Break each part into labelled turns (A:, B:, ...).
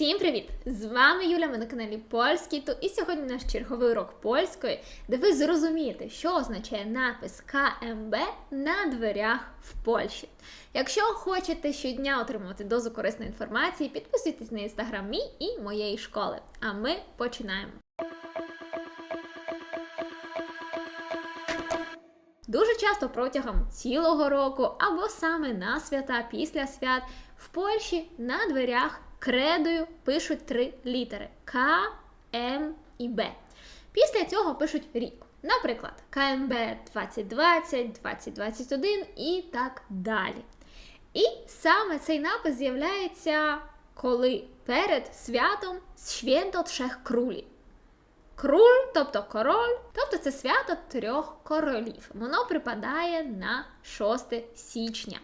A: Всім привіт! З вами Юля, ми на каналі Польський Ту, і сьогодні наш черговий урок польської, де ви зрозумієте, що означає напис КМБ на дверях в Польщі. Якщо хочете щодня отримувати дозу корисної інформації, підписуйтесь на інстаграм мій і моєї школи. А ми починаємо. Дуже часто протягом цілого року або саме на свята після свят в Польщі на дверях кредою пишуть три літери К, М і Б. Після цього пишуть рік. Наприклад, КМБ 2020, 2021 і так далі. І саме цей напис з'являється, коли перед святом Święto Trzech Крулів. Круль, тобто король, тобто це свято трьох королів. Воно припадає на 6 січня.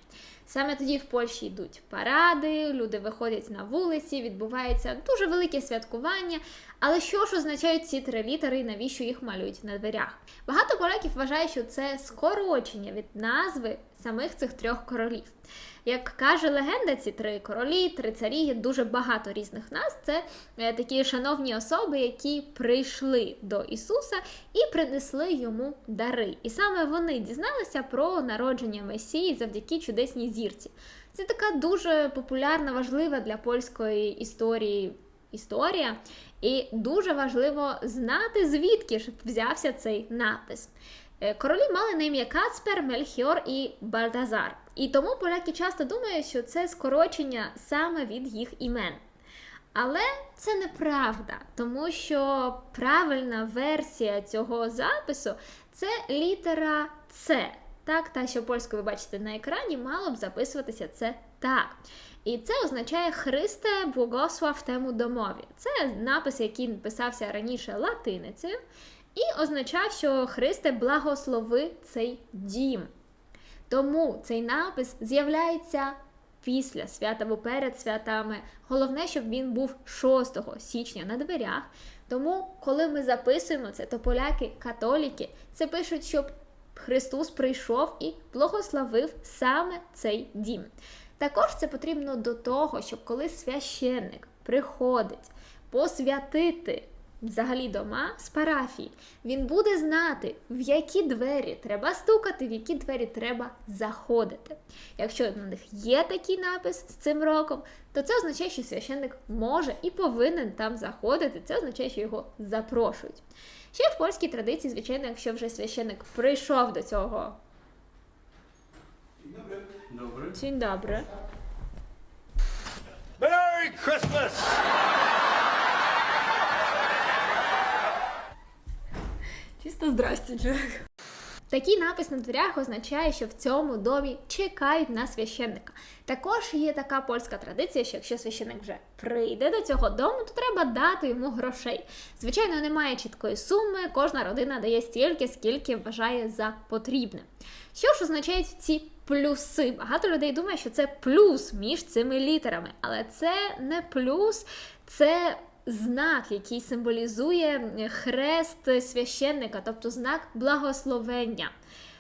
A: Саме тоді в Польщі йдуть паради, люди виходять на вулиці, відбувається дуже велике святкування. Але що ж означають ці три літери і навіщо їх малюють на дверях? Багато поляків вважають, що це скорочення від назви самих цих трьох королів. Як каже легенда, ці три королі, три царі дуже багато різних назв. Це е, такі шановні особи, які прийшли до Ісуса і принесли йому дари. І саме вони дізналися про народження Месії завдяки чудесній зірці. Це така дуже популярна, важлива для польської історії історія, і дуже важливо знати, звідки ж взявся цей напис. Е, Королі мали ім'я Кацпер, Мельхіор і Бальдазар. І тому поляки часто думають, що це скорочення саме від їх імен. Але це неправда, тому що правильна версія цього запису це літера С. Так, та, що польською ви бачите на екрані, мало б записуватися це так. І це означає Христе Богослав тему домові. Це напис, який писався раніше латиницею, і означав, що Христе благослови цей дім. Тому цей напис з'являється після свят або перед святами. Головне, щоб він був 6 січня на дверях. Тому, коли ми записуємо це, то поляки, католіки, це пишуть, щоб Христос прийшов і благословив саме цей дім. Також це потрібно до того, щоб коли священник приходить посвятити взагалі дома з парафії, він буде знати, в які двері треба стукати, в які двері треба заходити. Якщо на них є такий напис з цим роком, то це означає, що священник може і повинен там заходити. Це означає, що його запрошують. Ще в польській традиції, звичайно, якщо вже священник прийшов до цього.
B: Dobry.
A: Dzień dobry.
C: Merry Christmas!
A: Чисто здрасте, чоловік. Такий напис на дверях означає, що в цьому домі чекають на священника. Також є така польська традиція, що якщо священник вже прийде до цього дому, то треба дати йому грошей. Звичайно, немає чіткої суми, кожна родина дає стільки, скільки вважає за потрібне. Що ж означають ці плюси? Багато людей думає, що це плюс між цими літерами, але це не плюс, це знак, який символізує хрест священника, тобто знак благословення.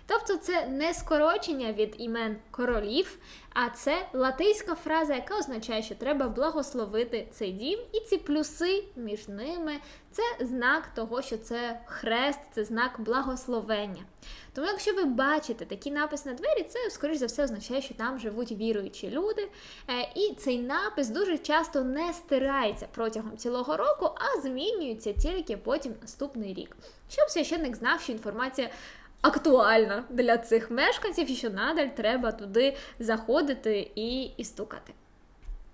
A: Тобто це не скорочення від імен королів, а це латинська фраза, яка означає, що треба благословити цей дім, і ці плюси між ними це знак того, що це хрест, це знак благословення. Тому, якщо ви бачите такий напис на двері, це скоріш за все означає, що там живуть віруючі люди. Е, І цей напис дуже часто не стирається протягом цілого року, а змінюється тільки потім наступний рік. Щоб священник знав, що інформація актуальна для цих мешканців і що надаль треба туди заходити і, і стукати.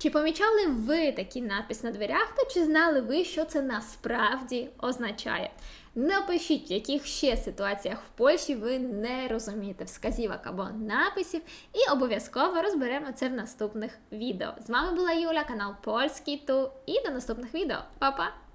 A: Чи помічали ви такий напис на дверях, та чи знали ви, що це насправді означає? Напишіть, в яких ще ситуаціях в Польщі ви не розумієте вказівок або написів, і обов'язково розберемо це в наступних відео. З вами була Юля, канал Польський Ту, і до наступних відео. Па-па!